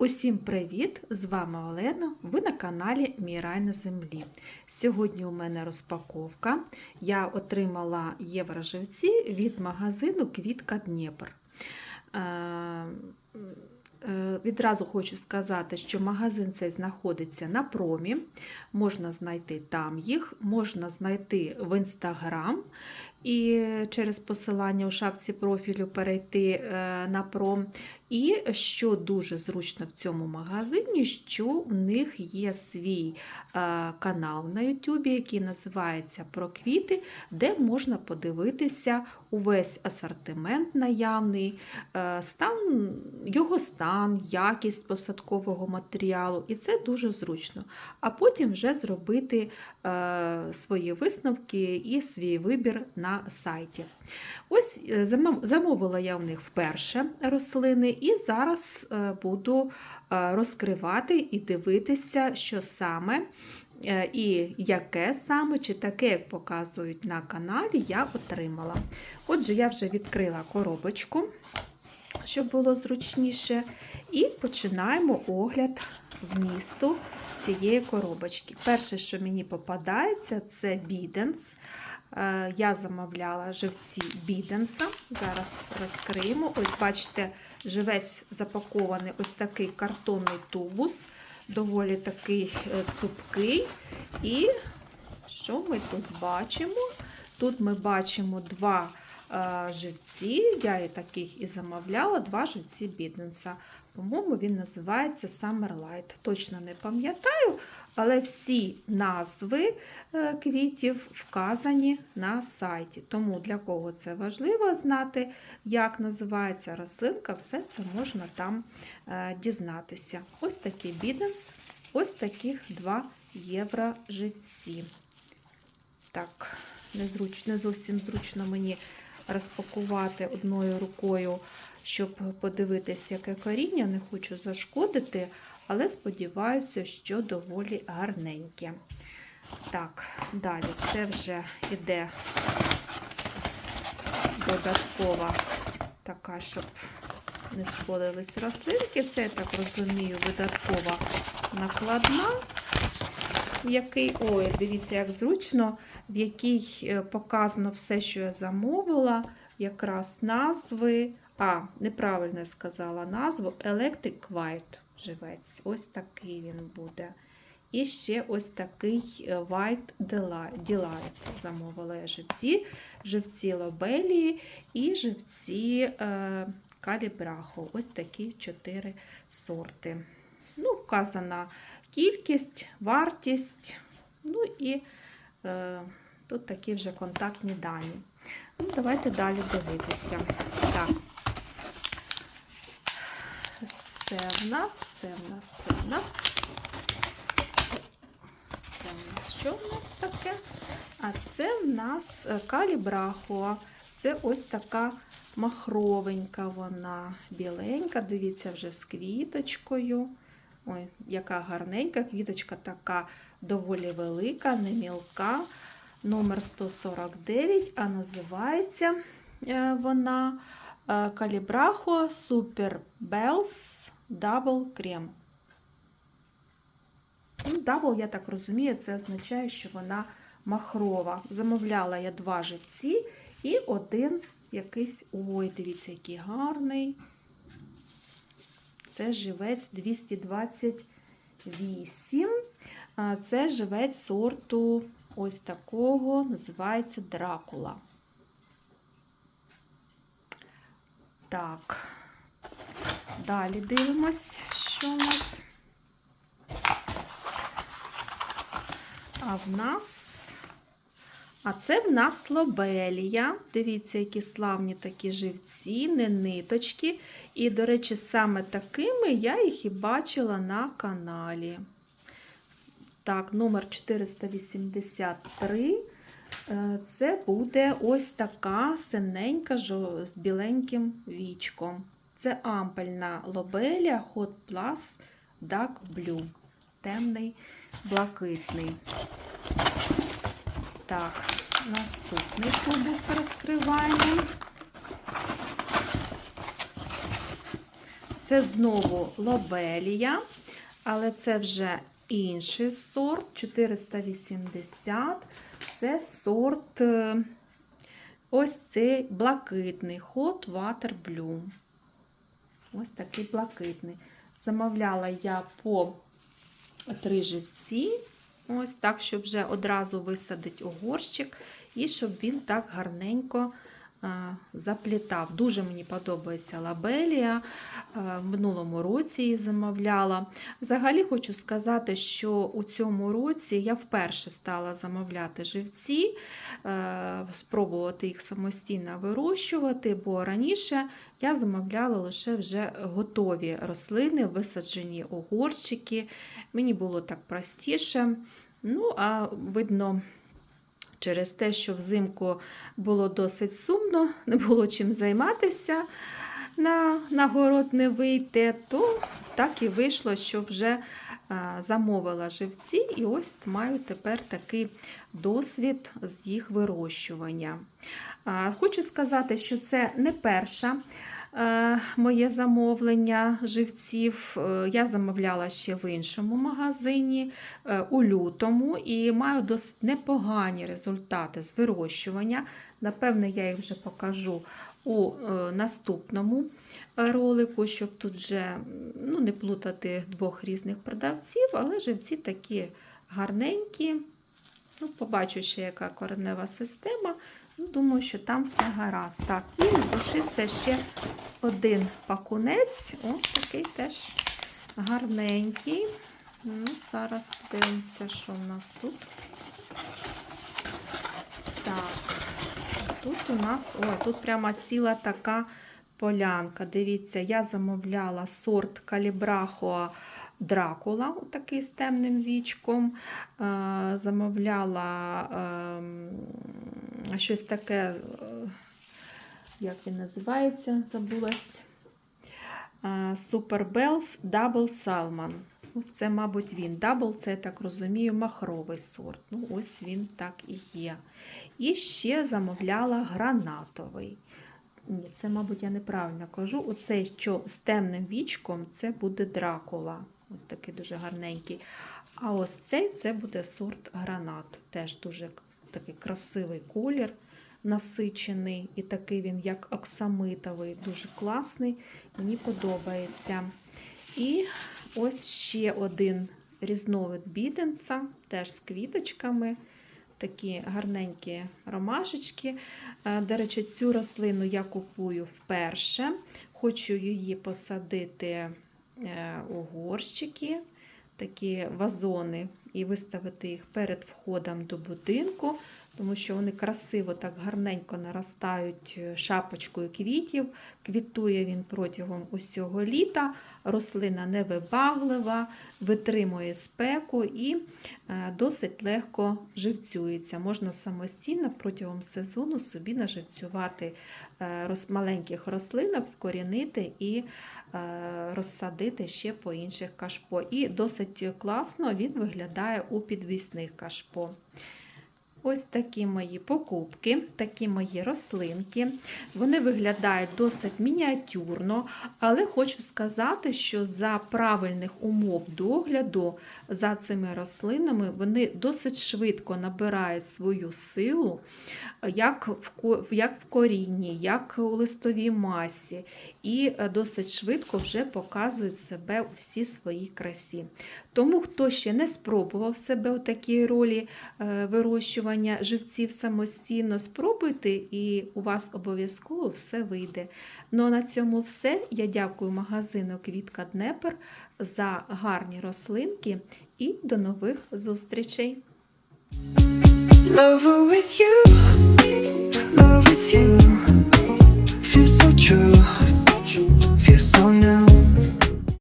Усім привіт! З вами Олена. Ви на каналі Мій рай на землі. Сьогодні у мене розпаковка. Я отримала євроживці від магазину Квітка Дніпр. Е, е, Відразу хочу сказати, що магазин цей знаходиться на промі. Можна знайти там їх, можна знайти в інстаграм і через посилання у шапці профілю перейти е, на пром. І що дуже зручно в цьому магазині, що в них є свій е, канал на YouTube, який називається Про квіти, де можна подивитися увесь асортимент наявний, е, стан, його стан, якість посадкового матеріалу. І це дуже зручно. А потім вже зробити свої висновки і свій вибір на сайті. Ось е, замовила я в них вперше рослини, і зараз е, буду е, розкривати і дивитися, що саме і яке саме, чи таке, як показують на каналі, я отримала. Отже, я вже відкрила коробочку, щоб було зручніше, і починаємо огляд вмісту цієї коробочки. Перше, що мені попадається, це біденс. Е, Я замовляла живці біденса. Зараз розкриємо. Ось, бачите, живець запакований ось такий картонний тубус, доволі такий е, цупкий. І що ми тут бачимо? Тут ми бачимо два живці. Я і таких і замовляла, два живці біденса. По-моєму, він називається Summer Light. Точно не пам'ятаю, але всі назви е, квітів вказані на сайті. Тому для кого це важливо знати, як називається рослинка, все це можна там е, дізнатися. Ось такий біденс, ось таких 2 євро живці. Так, не зовсім зручно мені розпакувати одною рукою, щоб подивитися, яке коріння. Не хочу зашкодити, але сподіваюся, що доволі гарненьке. Так, далі це вже йде додаткова така, щоб не сходились рослинки. Це, я так розумію, додаткова накладна який, ой, дивіться, як зручно, в якій е, показано все, що я замовила, якраз назви. А, неправильно я сказала назву Electric White живець. Ось такий він буде. І ще ось такий е, White Delight. Замовила я живці, живці лобелії і живці е, калібрахо. Ось такі чотири сорти. Ну, вказана кількість, вартість, ну і е, тут такі вже контактні дані. Ну, Давайте далі дивитися. Так, це в нас, це в нас, це в нас. Це в нас що в нас таке? А це в нас е, калібрахуа. Це ось така махровенька вона, біленька, дивіться, вже з квіточкою. Ой, яка гарненька, квіточка така доволі велика, не мілка. Номер 149, а називається е, вона Калібрахо Super Bells Double Cream. Ну, Double, я так розумію, це означає, що вона махрова. Замовляла я два живці і один якийсь. Ой, дивіться, який гарний. Це живець 228. Це живець сорту ось такого, називається Дракула. Так, далі дивимось, що у нас. А в нас. А це в нас лобелія. Дивіться, які славні такі живці, не ниточки. І, до речі, саме такими я їх і бачила на каналі. Так, номер 483. Е, Це буде ось така синенька з біленьким вічком. Це ампельна лобелія Hot Plus Dark Blue. Темний, блакитний. Так, наступний тубус розкриваємо. Це знову лобелія, але це вже інший сорт 480. Це сорт е, ось цей блакитний Hot Water Blue. Ось такий блакитний. Замовляла я по три живці. Ось так, щоб вже одразу висадить огорщик, і щоб він так гарненько заплітав. Дуже мені подобається лабелія. А, В минулому році її замовляла. Взагалі хочу сказати, що у цьому році я вперше стала замовляти живці, е, спробувати їх самостійно вирощувати, бо раніше я замовляла лише вже готові рослини, висаджені у горщики. Мені було так простіше. Ну, а видно, через те, що взимку було досить сумно, не було чим займатися, на, на город не вийти, то так і вийшло, що вже а, замовила живці, і ось маю тепер такий досвід з їх вирощування. А, хочу сказати, що це не перша. Е, Моє замовлення живців Е, я замовляла ще в іншому магазині е, у лютому і маю досить непогані результати з вирощування. Напевне, я їх вже покажу у наступному ролику, щоб тут вже ну, не плутати двох різних продавців, але живці такі гарненькі. Ну, побачу ще, яка коренева система. Ну, Думаю, що там все гаразд. Так, і лишився ще один пакунець. Ось такий теж гарненький. Ну, зараз подивимося, що в нас тут. Так, тут у нас, о, тут прямо ціла така полянка. Дивіться, я замовляла сорт Калібрахоа Дракула, такий з темним вічком. Е, Замовляла ем, щось таке, е, як він називається, забулась. Super Bells Double Salmon. Ось це, мабуть, він. Double це, я так розумію, махровий сорт. Ну, ось він так і є. І ще замовляла гранатовий. Ні, це, мабуть, я неправильно кажу. Оцей, що з темним вічком, це буде дракула. Ось такий дуже гарненький. А ось цей це буде сорт гранат. Теж дуже такий красивий колір, насичений. І такий він, як оксамитовий, дуже класний. Мені подобається. І ось ще один різновид біденца, теж з квіточками. Такі гарненькі ромашечки. Е, До речі, цю рослину я купую вперше. Хочу її посадити е, у горщики, такі вазони, і виставити їх перед входом до будинку, тому що вони красиво так гарненько наростають е, шапочкою квітів. Квітує він протягом усього літа. Рослина невибаглива, витримує спеку і е, досить легко живцюється. Можна самостійно протягом сезону собі наживцювати е, маленьких рослинок, вкорінити і розсадити ще по інших кашпо. І досить класно він виглядає у підвісних кашпо. Ось такі мої покупки, такі мої рослинки. Вони виглядають досить мініатюрно, але хочу сказати, що за правильних умов догляду за цими рослинами вони досить швидко набирають свою силу, як в, корінні, як у листовій масі, і е, досить швидко вже показують себе у всій своїй красі. Тому, хто ще не спробував себе у такій ролі е, випікання живців самостійно спробуйте, і у вас обов'язково все вийде. Ну а на цьому все. Я дякую магазину Квітка Днепер за гарні рослинки і до нових зустрічей! Feel so true, feel so new.